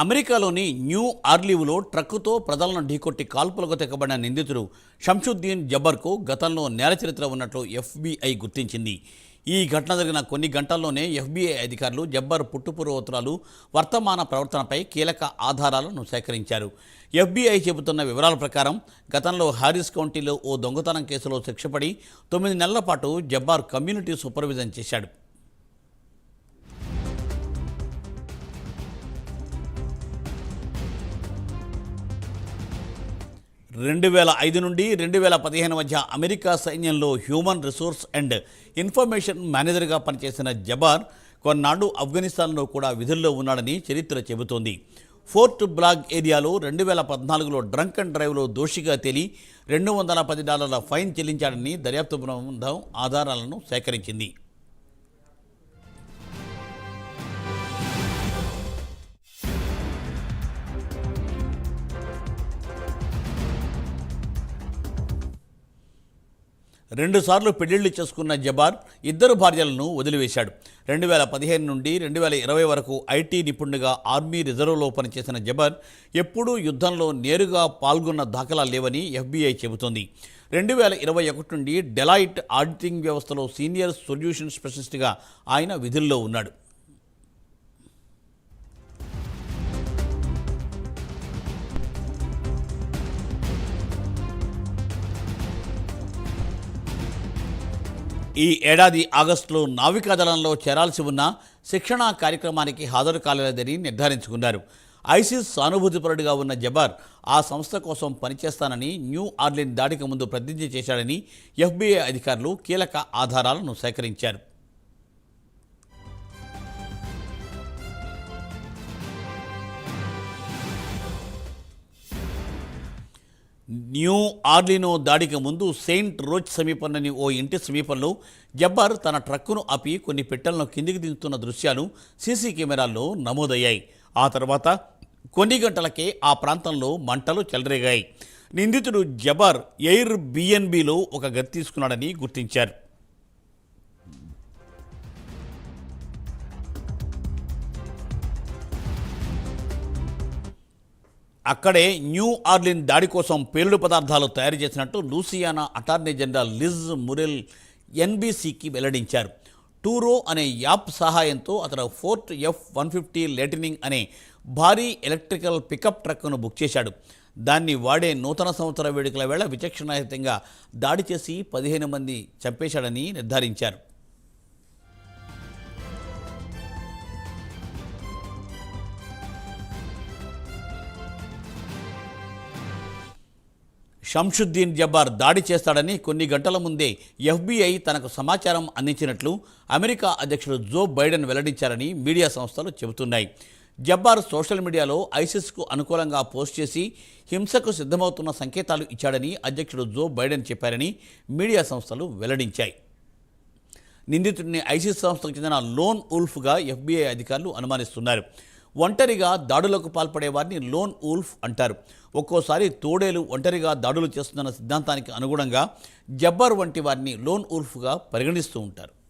అమెరికాలోని న్యూ ఆర్లీవ్లో ట్రక్కుతో ప్రజలను ఢీకొట్టి కాల్పులకు తెగబడిన నిందితుడు షంషుద్దీన్ జబ్బర్కు గతంలో నేర చరిత్ర ఉన్నట్లు ఎఫ్బీఐ గుర్తించింది. ఈ ఘటన జరిగిన కొన్ని గంటల్లోనే ఎఫ్బీఐ అధికారులు జబ్బర్ పుట్టుపూర్వోత్తరాలు వర్తమాన ప్రవర్తనపై కీలక ఆధారాలను సేకరించారు. ఎఫ్బీఐ చెబుతున్న వివరాల ప్రకారం గతంలో హారిస్ కౌంటీలో ఓ దొంగతనం కేసులో శిక్షపడి తొమ్మిది నెలల పాటు జబ్బార్ కమ్యూనిటీ సూపర్విజన్ చేశాడు. రెండు వేల ఐదు నుండి రెండు వేల పదిహేను మధ్య అమెరికా సైన్యంలో హ్యూమన్ రిసోర్స్ అండ్ ఇన్ఫర్మేషన్ మేనేజర్గా పనిచేసిన జబార్ కొన్నాళ్ళు ఆఫ్ఘనిస్తాన్లో కూడా విధుల్లో ఉన్నాడని చరిత్ర చెబుతోంది. ఫోర్ట్ బ్లాగ్ ఏరియాలో రెండు వేల పద్నాలుగులో డ్రంక్ అండ్ డ్రైవ్లో దోషిగా తేలి రెండు వందల పది డాలర్ల ఫైన్ చెల్లించాడని దర్యాప్తు బృందం ఆధారాలను సేకరించింది. రెండుసార్లు పెళ్ళిళ్ళు చేసుకున్న జబార్ ఇద్దరు భార్యలను వదిలివేశాడు. రెండు వేల పదిహేను నుండి రెండు వేల ఇరవై వరకు ఐటీ నిపుణుడిగా ఆర్మీ రిజర్వ్లో పనిచేసిన జబార్ ఎప్పుడూ యుద్ధంలో నేరుగా పాల్గొన్న దాఖలా లేవని ఎఫ్బీఐ చెబుతోంది. రెండు వేల ఇరవై ఒకటి నుండి డెలాయిట్ ఆడిటింగ్ వ్యవస్థలో సీనియర్ సొల్యూషన్ స్పెషలిస్ట్గా ఆయన విధుల్లో ఉన్నాడు. ఈ ఏడాది ఆగస్టులో నావికాదళంలో చేరాల్సి ఉన్న శిక్షణా కార్యక్రమానికి హాజరు కాలేదని నిర్ధారించుకున్నారు. ఐసిస్ సానుభూతిపరుడిగా ఉన్న జబార్ ఆ సంస్థ కోసం పనిచేస్తానని న్యూ ఆర్లిన్ దాడికి ముందు ప్రతిజ్ఞ చేశాడని ఎఫ్బీఐ అధికారులు కీలక ఆధారాలను సేకరించారు. న్యూ ఆర్లినో దాడికి ముందు సెయింట్ రోజ్ సమీపంలోని ఓ ఇంటి సమీపంలో జబ్బార్ తన ట్రక్కును ఆపి కొన్ని పెట్టెలను కిందికి దించుతున్న దృశ్యాలు సీసీ కెమెరాల్లో నమోదయ్యాయి. ఆ తర్వాత కొన్ని గంటలకే ఆ ప్రాంతంలో మంటలు చెలరేగాయి. నిందితుడు జబార్ ఎయిర్ బిఎన్బిలో ఒక గది తీసుకున్నాడని గుర్తించారు. అక్కడే న్యూ ఆర్లిన్ దాడి కోసం పేలుడు పదార్థాలు తయారు చేసినట్టు Louisiana attorney general Liz Murrill ఎన్బీసీకి వెల్లడించారు. టూరో అనే యాప్ సహాయంతో అతను Ford F one fifty Lightning అనే భారీ ఎలక్ట్రికల్ పికప్ ట్రక్కును బుక్ చేశాడు. దాన్ని వాడే నూతన సంవత్సర వేడుకల వేళ విచక్షణాయుతంగా దాడి చేసి పదిహేను మంది చంపేశాడని నిర్ధారించారు. షంషుద్దీన్ జబ్బార్ దాడి చేస్తాడని కొన్ని గంటల ముందే ఎఫ్బీఐ తనకు సమాచారం అందించినట్లు అమెరికా అధ్యక్షుడు జో బైడెన్ వెల్లడించారని మీడియా సంస్థలు చెబుతున్నాయి. జబ్బార్ సోషల్ మీడియాలో ఐసిస్కు అనుకూలంగా పోస్ట్ చేసి హింసకు సిద్ధమవుతున్న సంకేతాలు ఇచ్చాడని అధ్యక్షుడు జో బైడెన్ చెప్పారని మీడియా సంస్థలు వెల్లడించాయి. నిందితుడిని ఐసిస్ సంస్థకు చెందిన లోన్ ఉల్ఫ్గా ఎఫ్బీఐ అధికారులు అనుమానిస్తున్నారు. ఒంటరిగా దాడులకు పాల్పడే వారిని లోన్ ఉల్ఫ్ అంటారు. ఒక్కోసారి తోడేలు ఒంటరిగా దాడులు చేస్తున్న సిద్ధాంతానికి అనుగుణంగా జబ్బర్ వంటి వారిని లోన్ ఉల్ఫ్గా పరిగణిస్తూ ఉంటారు.